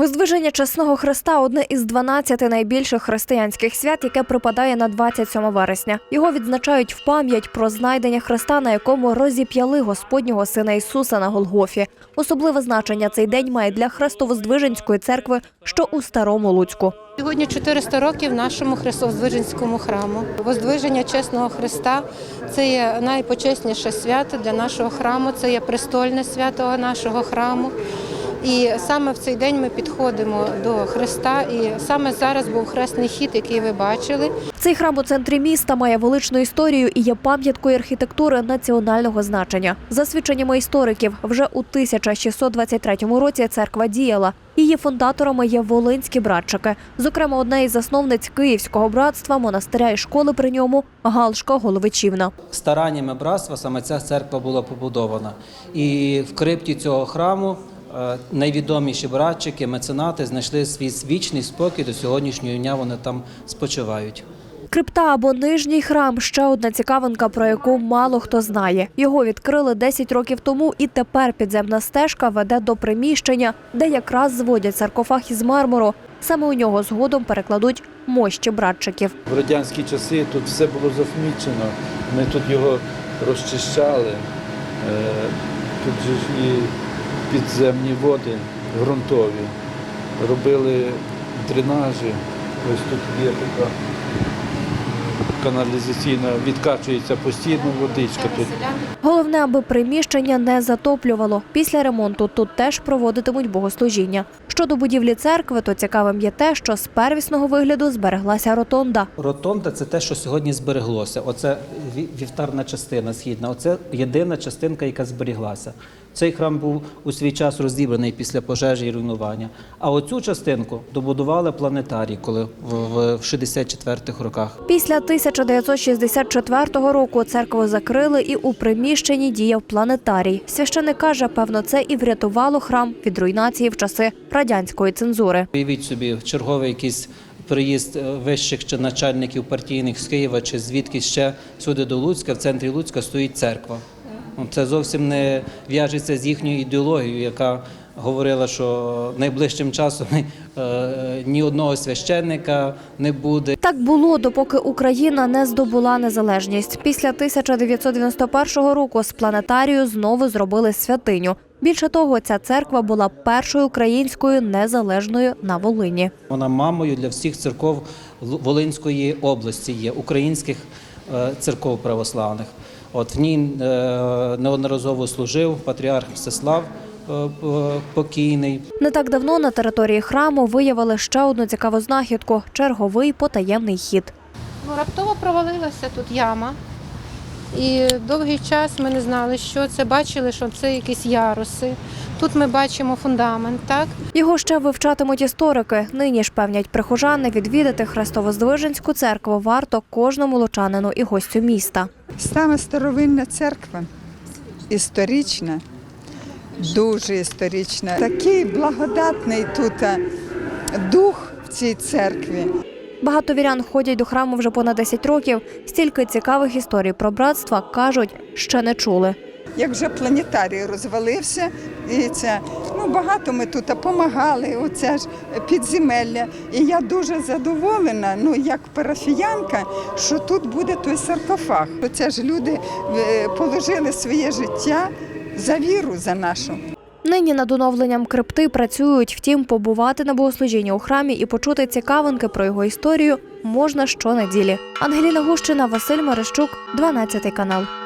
Воздвиження Чесного Христа одне із 12 найбільших християнських свят, яке припадає на 27 вересня. Його відзначають в пам'ять про знайдення Христа, на якому розіп'яли Господнього Сина Ісуса на Голгофі. Особливе значення цей день має для Хрестовоздвиженської церкви, що у Старому Луцьку. Сьогодні 400 років нашому Христоздвиженському храму. Воздвиження чесного Христа це є найпочесніше свято для нашого храму, це є престольне свято нашого храму. І саме в цей день ми підходимо до Христа. І саме зараз був хресний хід, який ви бачили. Цей храм у центрі міста має величну історію і є пам'яткою архітектури національного значення. За свідченнями істориків, вже у 1623 році церква діяла. Її фундаторами є волинські братчики. Зокрема, одна із засновниць Київського братства, монастиря і школи при ньому Галшка Головичівна. стараннями братства саме ця церква була побудована. І в крипті цього храму найвідоміші братчики, меценати знайшли свій вічний спокій до сьогоднішнього дня. Вони там спочивають. Крипта або нижній храм ще одна цікавинка, про яку мало хто знає. Його відкрили 10 років тому, і тепер підземна стежка веде до приміщення, де якраз зводять саркофаг із мармуру. Саме у нього згодом перекладуть мощі братчиків. В радянські часи тут все було захмічено. Ми тут його розчищали. Е, Тут же ж і підземні води ґрунтові. Робили дренажі. Ось тут є така каналізаційна, відкачується постійно водичка тут. Головне, аби приміщення не затоплювало. Після ремонту тут теж проводитимуть богослужіння. Щодо будівлі церкви, то цікавим є те, що з первісного вигляду збереглася ротонда. Ротонда це те, що сьогодні збереглося. Оце ві- вівтарна частина східна. Оце єдина частинка, яка зберіглася. Цей храм був у свій час розібраний після пожежі і руйнування. А оцю частинку добудували планетарій, коли в 64-х роках. Після 1964 року церкву закрили і у приміщенні діяв планетарій. Священик каже, певно, це і врятувало храм від руйнації в часи радянської цензури. Уявіть собі, черговий якийсь приїзд е, вищих чи начальників партійних з Києва чи звідки ще сюди до Луцька, в центрі Луцька стоїть церква. Ну, Це зовсім не в'яжеться з їхньою ідеологією, яка говорила, що найближчим часом е, ні одного священника не буде. Так було, допоки Україна не здобула незалежність. Після 1991 року з планетарію знову зробили святиню. Більше того, ця церква була першою українською незалежною на Волині. Вона мамою для всіх церков Волинської області є, українських е, церков православних. От в ній е, неодноразово служив патріарх Мстислав е, покійний. Не так давно на території храму виявили ще одну цікаву знахідку черговий потаємний хід. Ну, раптово провалилася тут яма. І довгий час ми не знали, що це. Бачили, що це якісь яруси. Тут ми бачимо фундамент, так? Його ще вивчатимуть історики. Нині ж певнять прихожани відвідати Хрестовоздвиженську церкву варто кожному лучанину і гостю міста. Саме старовинна церква, історична, дуже історична. Такий благодатний тут дух в цій церкві. Багато вірян ходять до храму вже понад 10 років. Стільки цікавих історій про братства кажуть, ще не чули. Як вже планетарій розвалився, і це ну багато ми тут допомагали. Оце ж підземелля. І я дуже задоволена, ну як парафіянка, що тут буде той саркофаг. Це ж люди е, положили своє життя за віру за нашу. Нині над оновленням крипти працюють. Втім, побувати на богослужінні у храмі і почути цікавинки про його історію можна щонеділі. Ангеліна Гущина, Василь Марищук, 12 канал.